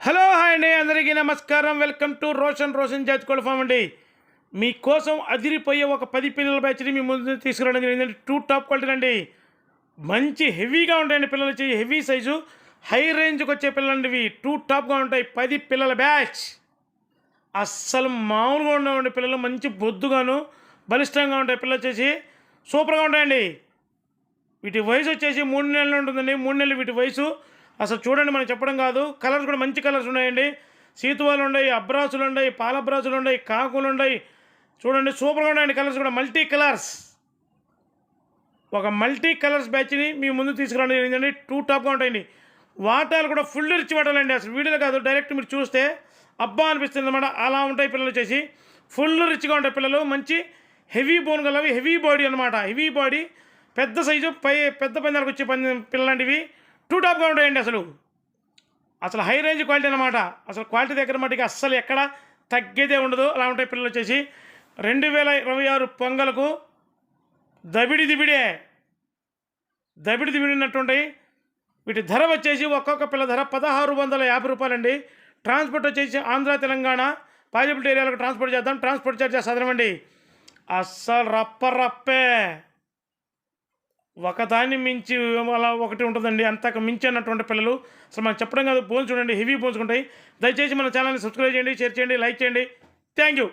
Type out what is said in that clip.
Hello hi అండి. అందరికీ నమస్కారం. వెల్కమ్ టు రోషన్ రోషన్ జాతికోళ్ళ ఫామ్ అండి. మీకోసం అదిరిపోయే ఒక పది పిల్లల బ్యాచ్ని మీ ముందు తీసుకురావడం జరిగిందండి. టూ టాప్ క్వాలిటీ అండి మంచి హెవీగా ఉంటాయండి పిల్లలు. వచ్చి హెవీ సైజు హై రేంజ్కి వచ్చే పిల్లలండి ఇవి టూ టాప్గా ఉంటాయి. పది పిల్లల బ్యాచ్. అస్సలు మామూలుగా ఉండవండి పిల్లలు. మంచి బొద్దుగాను బలిష్టంగా ఉంటాయి పిల్లలు వచ్చేసి సూపర్గా ఉంటాయండి. వీటి వయసు వచ్చేసి మూడు నెలలు ఉంటుందండి. మూడు నెలలు వీటి వయసు అసలు చూడండి మనం చెప్పడం కాదు. కలర్స్ కూడా మంచి కలర్స్ ఉన్నాయండి. సీతువాలు ఉన్నాయి అబ్రాసులు ఉన్నాయి పాలబ్రాసులు ఉన్నాయి కాకులు ఉన్నాయి. చూడండి సూపర్గా ఉన్నాయండి కలర్స్ కూడా. Multi colours. ఒక మల్టీ కలర్స్ బ్యాచ్ని మీ ముందు తీసుకురావడం జరిగిందండి. టూ టాప్గా ఉంటాయండి. వాటాలు కూడా ఫుల్ రిచ్ వాటాలండి. అసలు వీడియోలో కాదు డైరెక్ట్ మీరు చూస్తే అబ్బా అనిపిస్తుంది అనమాట అలా ఉంటాయి పిల్లలు వచ్చేసి. ఫుల్ రిచ్గా ఉంటాయి పిల్లలు. మంచి హెవీ బోన్ గలవి. హెవీ బాడీ అనమాట హెవీ బాడీ. పెద్ద సైజు పై పెద్ద పందాలకు వచ్చే పంది పిల్లలాంటివి. టూ టాప్గా ఉంటాయండి అసలు. అసలు హై రేంజ్ క్వాలిటీ అనమాట అసలు క్వాలిటీ దగ్గర మటుకి అస్సలు ఎక్కడ తగ్గేదే ఉండదు. అలా ఉంటాయి పిల్లలు వచ్చేసి. రెండు వేల ఇరవై ఆరు పొంగలకు దబిడి దిబిడే. దబిడి దిబిడి వీటి ధర వచ్చేసి ఒక్కొక్క పిల్ల ధర పదహారు వందల యాభై రూపాయలండి. ట్రాన్స్పోర్ట్ వచ్చేసి ఆంధ్ర తెలంగాణ. పాజిబిలిటీ ఏరియాలకు ట్రాన్స్పోర్ట్ చేద్దాం. ట్రాన్స్పోర్ట్ చార్జెస్ చేస్తామండి అస్సలు రప్ప రప్పే. ఒకదాన్ని మించి అలా ఒకటి ఉంటుందండి. అంతకు మించి అన్నటువంటి పిల్లలు. అసలు మనం చెప్పడం కాదు బోన్స్ చూడండి హెవీ బోన్స్ ఉంటాయి. దయచేసి మన ఛానల్ని సబ్స్క్రైబ్ చేయండి షేర్ చేయండి లైక్ చేయండి. Thank you.